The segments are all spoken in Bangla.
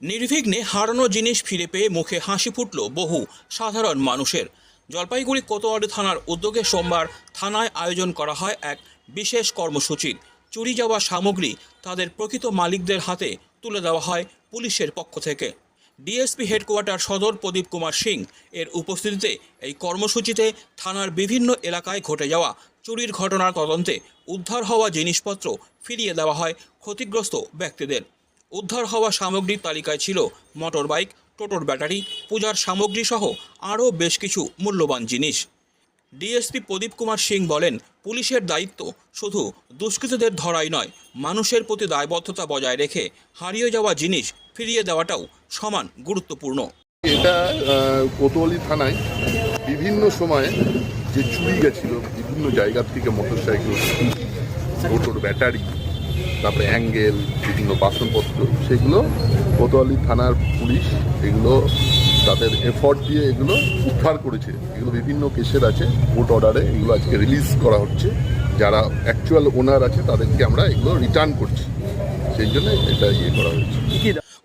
নির্বিঘ্নে হারানো জিনিস ফিরে পেয়ে মুখে হাসি ফুটল বহু সাধারণ মানুষের। জলপাইগুড়ি কোতোয়ালি থানার উদ্যোগে সোমবার থানায় আয়োজন করা হয় এক বিশেষ কর্মসূচির চুরি যাওয়া সামগ্রী তাদের প্রকৃত মালিকদের হাতে তুলে দেওয়া হয় পুলিশের পক্ষ থেকে। ডিএসপি হেডকোয়ার্টার সদর প্রদীপ কুমার সিং এর উপস্থিতিতে এই কর্মসূচিতে থানার বিভিন্ন এলাকায় ঘটে যাওয়া চুরির ঘটনার তদন্তে উদ্ধার হওয়া জিনিসপত্র ফিরিয়ে দেওয়া হয় ক্ষতিগ্রস্ত ব্যক্তিদের। উদ্ধার হওয়া সামগ্রীর তালিকায় ছিল মোটর বাইক টোটোর ব্যাটারি, পূজার সামগ্রী সহ আরও বেশ কিছু মূল্যবান জিনিস। ডিএসপি প্রদীপ কুমার সিং বলেন, পুলিশের দায়িত্ব শুধু দুষ্কৃতীদের ধরাই নয়, মানুষের প্রতি দায়বদ্ধতা বজায় রেখে হারিয়ে যাওয়া জিনিস ফিরিয়ে দেওয়াটাও সমান গুরুত্বপূর্ণ। এটা কোতোয়ালি থানায় বিভিন্ন সময়ে যে চুরি গেছিল, বিভিন্ন জায়গা থেকে মোটর সাইকেল টোটোর ব্যাটারি তারপরে অ্যাঙ্গেল, বিভিন্ন বাসনপত্র, সেগুলো কোতোয়ালি থানার পুলিশ এগুলো তাদের এফর্ট দিয়ে এগুলো উদ্ধার করেছে। এগুলো বিভিন্ন কেসের আছে কোর্ট অর্ডারে এগুলো আজকে রিলিজ করা হচ্ছে। যারা অ্যাকচুয়াল ওনার আছে, তাদেরকে আমরা এগুলো রিটার্ন করছি। সেই জন্য এটা ইয়ে করা হয়েছে।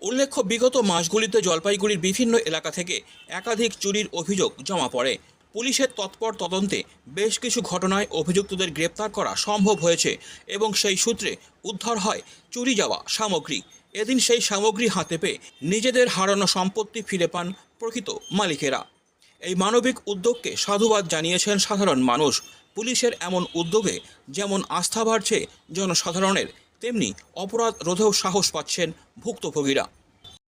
উল্লেখ্য, বিগত মাসগুলিতে জলপাইগুড়ির বিভিন্ন এলাকা থেকে একাধিক চুরির অভিযোগ জমা পড়ে। পুলিশের তৎপর তদন্তে বেশ কিছু ঘটনায় অভিযুক্তদের গ্রেপ্তার করা সম্ভব হয়েছে এবং সেই সূত্রে উদ্ধার হয় চুরি যাওয়া সামগ্রী। এদিন সেই সামগ্রী হাতে পেয়ে নিজেদের হারানো সম্পত্তি ফিরে পান প্রকৃত মালিকেরা। এই মানবিক উদ্যোগকে সাধুবাদ জানিয়েছেন সাধারণ মানুষ। পুলিশের এমন উদ্যোগে যেমন আস্থা বাড়ছে জনসাধারণের, তেমনি অপরাধ রোধেও সাহস পাচ্ছেন ভুক্তভোগীরা।